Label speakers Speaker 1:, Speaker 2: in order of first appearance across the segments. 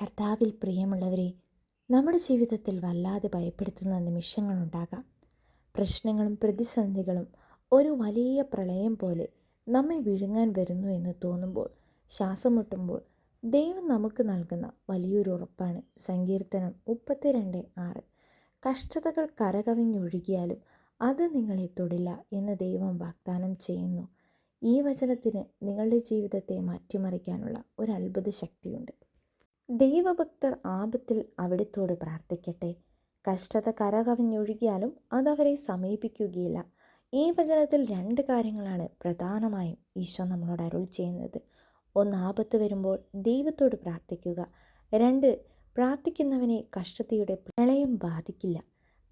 Speaker 1: കർത്താവിൽ പ്രിയമുള്ളവരെ നമ്മുടെ ജീവിതത്തിൽ വല്ലാതെ ഭയപ്പെടുത്തുന്ന നിമിഷങ്ങളുണ്ടാകാം. പ്രശ്നങ്ങളും പ്രതിസന്ധികളും ഒരു വലിയ പ്രളയം പോലെ നമ്മെ വിഴുങ്ങാൻ വരുന്നു എന്ന് തോന്നുമ്പോൾ ശ്വാസം മുട്ടുമ്പോൾ ദൈവം നമുക്ക് നൽകുന്ന വലിയൊരു ഉറപ്പാണ്. സങ്കീർത്തനം മുപ്പത്തിരണ്ട് ആറ്. കഷ്ടതകൾ കരകവിഞ്ഞൊഴുകിയാലും അത് നിങ്ങളെ തൊടില്ല എന്ന് ദൈവം വാഗ്ദാനം ചെയ്യുന്നു. ഈ വചനത്തിന് നിങ്ങളുടെ ജീവിതത്തെ മാറ്റിമറിക്കാനുള്ള ഒരു അത്ഭുത ശക്തിയുണ്ട്. ദൈവഭക്തർ ആപത്തിൽ അവിടുത്തോട് പ്രാർത്ഥിക്കട്ടെ. കഷ്ടത കരകവിഞ്ഞൊഴുകിയാലും അതവരെ സമീപിക്കുകയില്ല. ഈ വചനത്തിൽ രണ്ട് കാര്യങ്ങളാണ് പ്രധാനമായും ഈശോ നമ്മളോട് അരുൾ ചെയ്യുന്നത്. ഒന്ന് ആപത്ത് വരുമ്പോൾ ദൈവത്തോട് പ്രാർത്ഥിക്കുക. രണ്ട് പ്രാർത്ഥിക്കുന്നവനെ കഷ്ടതയുടെ പ്രളയം ബാധിക്കില്ല.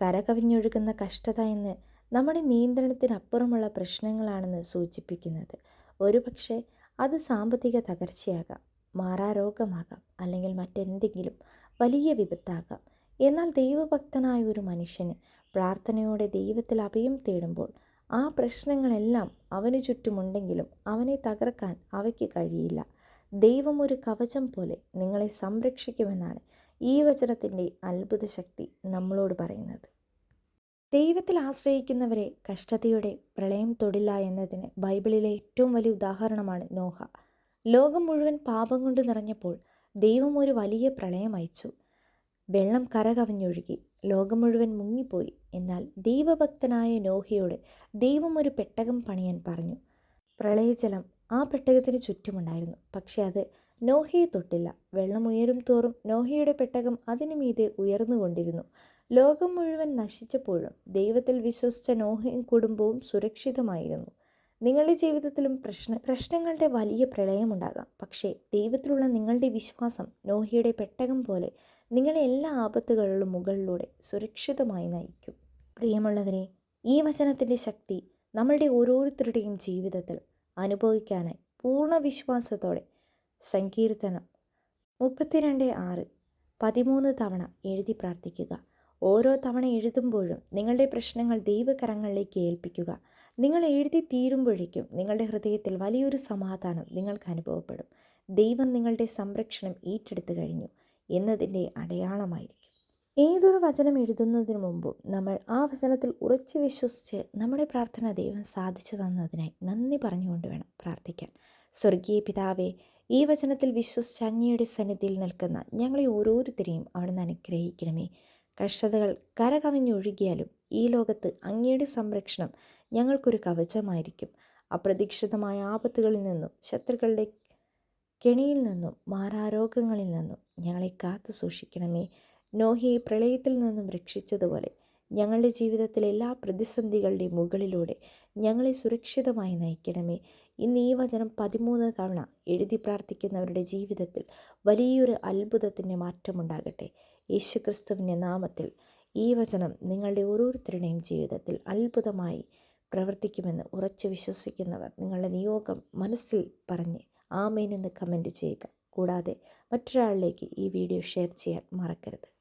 Speaker 1: കരകവിഞ്ഞൊഴുകുന്ന കഷ്ടത എന്ന് നമ്മുടെ നിയന്ത്രണത്തിനപ്പുറമുള്ള പ്രശ്നങ്ങളാണെന്ന് സൂചിപ്പിക്കുന്നത്. ഒരുപക്ഷെ അത് സാമ്പത്തിക തകർച്ചയാകാം. മാറാരോഗമാകാം അല്ലെങ്കിൽ മറ്റെന്തെങ്കിലും വലിയ വിപത്താകാം. എന്നാൽ ദൈവഭക്തനായ ഒരു മനുഷ്യന് പ്രാർത്ഥനയോടെ ദൈവത്തിൽ അഭയം തേടുമ്പോൾ ആ പ്രശ്നങ്ങളെല്ലാം അവന് ചുറ്റുമുണ്ടെങ്കിലും അവനെ തകർക്കാൻ അവയ്ക്ക് കഴിയില്ല. ദൈവം ഒരു കവചം പോലെ നിങ്ങളെ സംരക്ഷിക്കുമെന്നാണ് ഈ വചനത്തിന്റെ അത്ഭുത ശക്തി നമ്മളോട് പറയുന്നത്. ദൈവത്തിൽ ആശ്രയിക്കുന്നവരെ കഷ്ടതയുടെ പ്രളയം തൊടില്ല എന്നതിന് ബൈബിളിലെ ഏറ്റവും വലിയ ഉദാഹരണമാണ് നോഹ. ലോകം മുഴുവൻ പാപം കൊണ്ട് നിറഞ്ഞപ്പോൾ ദൈവം ഒരു വലിയ പ്രളയം അയച്ചു. വെള്ളം കരകവിഞ്ഞൊഴുകി. ലോകം മുഴുവൻ മുങ്ങിപ്പോയി. എന്നാൽ ദൈവഭക്തനായ നോഹയോട് ദൈവം ഒരു പെട്ടകം പണിയാൻ പറഞ്ഞു. പ്രളയജലം ആ പെട്ടകത്തിന് ചുറ്റുമുണ്ടായിരുന്നു. പക്ഷെ അത് നോഹയെ തൊട്ടില്ല. വെള്ളം ഉയരും തോറും നോഹയുടെ പെട്ടകം അതിനു മീതെ ഉയർന്നുകൊണ്ടിരുന്നു ലോകം മുഴുവൻ നശിച്ചപ്പോഴും ദൈവത്തിൽ വിശ്വസിച്ച നോഹയും കുടുംബവും സുരക്ഷിതമായിരുന്നു. നിങ്ങളുടെ ജീവിതത്തിലും പ്രശ്ന പ്രശ്നങ്ങളുടെ വലിയ പ്രളയമുണ്ടാകാം. പക്ഷേ ദൈവത്തിലുള്ള നിങ്ങളുടെ വിശ്വാസം നോഹിയുടെ പെട്ടകം പോലെ നിങ്ങളെ എല്ലാ ആപത്തുകളിലും മുകളിലൂടെ സുരക്ഷിതമായി നയിക്കും. പ്രിയമുള്ളവരെ ഈ വചനത്തിന്റെ ശക്തി നമ്മളുടെ ഓരോരുത്തരുടെയും ജീവിതത്തിൽ അനുഭവിക്കാനായി പൂർണ വിശ്വാസത്തോടെ സങ്കീർത്തനം മുപ്പത്തിരണ്ട് ആറ് പതിമൂന്ന് തവണ എഴുതി പ്രാർത്ഥിക്കുക. ഓരോ തവണ എഴുതുമ്പോഴും നിങ്ങളുടെ പ്രശ്നങ്ങൾ ദൈവകരങ്ങളിലേക്ക് ഏൽപ്പിക്കുക. നിങ്ങൾ എഴുതി തീരുമ്പോഴേക്കും നിങ്ങളുടെ ഹൃദയത്തിൽ വലിയൊരു സമാധാനം നിങ്ങൾക്ക് അനുഭവപ്പെടും. ദൈവം നിങ്ങളുടെ സംരക്ഷണം ഏറ്റെടുത്തു കഴിഞ്ഞു എന്നതിന്റെ അടയാളമായിരിക്കും. ഏതൊരു വചനം എഴുതുന്നതിന് മുമ്പും നമ്മൾ ആ വചനത്തിൽ ഉറച്ചു വിശ്വസിച്ച് നമ്മുടെ പ്രാർത്ഥന ദൈവം സാധിച്ചു തന്നതിനായി നന്ദി പറഞ്ഞുകൊണ്ട് വേണം പ്രാർത്ഥിക്കാൻ. സ്വർഗീയ പിതാവേ ഈ വചനത്തിൽ വിശ്വസിച്ച് അങ്ങയുടെ സന്നിധിയിൽ നിൽക്കുന്ന ഞങ്ങളെ ഓരോരുത്തരെയും അവിടുന്ന് അനുഗ്രഹിക്കണമേ. കഷ്ടതകൾ കരകവിഞ്ഞൊഴുകിയാലും ഈ ലോകത്ത് അങ്ങയുടെ സംരക്ഷണം ഞങ്ങൾക്കൊരു കവചമായിരിക്കും. അപ്രതീക്ഷിതമായ ആപത്തുകളിൽ നിന്നും ശത്രുക്കളുടെ കെണിയിൽ നിന്നും മാറാരോഗങ്ങളിൽ നിന്നും ഞങ്ങളെ കാത്തു സൂക്ഷിക്കണമേ നോഹിയെ പ്രളയത്തിൽ നിന്നും രക്ഷിച്ചതുപോലെ ഞങ്ങളുടെ ജീവിതത്തിലെ എല്ലാ പ്രതിസന്ധികളുടെയും മുകളിലൂടെ ഞങ്ങളെ സുരക്ഷിതമായി നയിക്കണമേ. ഇന്ന് ഈ വചനം പതിമൂന്ന് തവണ എഴുതി പ്രാർത്ഥിക്കുന്നവരുടെ ജീവിതത്തിൽ വലിയൊരു അത്ഭുതത്തിന്റെ മാറ്റമുണ്ടാകട്ടെ. യേശുക്രിസ്തുവിന്റെ നാമത്തിൽ ഈ വചനം നിങ്ങളുടെ ഓരോരുത്തരുടെയും ജീവിതത്തിൽ അത്ഭുതമായി പ്രവർത്തിക്കുമെന്ന് ഉറച്ചു വിശ്വസിക്കുന്നവർ നിങ്ങളുടെ നിയോഗം മനസ്സിൽ പറഞ്ഞ് ആമേനെന്ന് കമന്റ് ചെയ്യുക. കൂടാതെ മറ്റൊരാളിലേക്ക് ഈ വീഡിയോ ഷെയർ ചെയ്യാൻ മറക്കരുത്.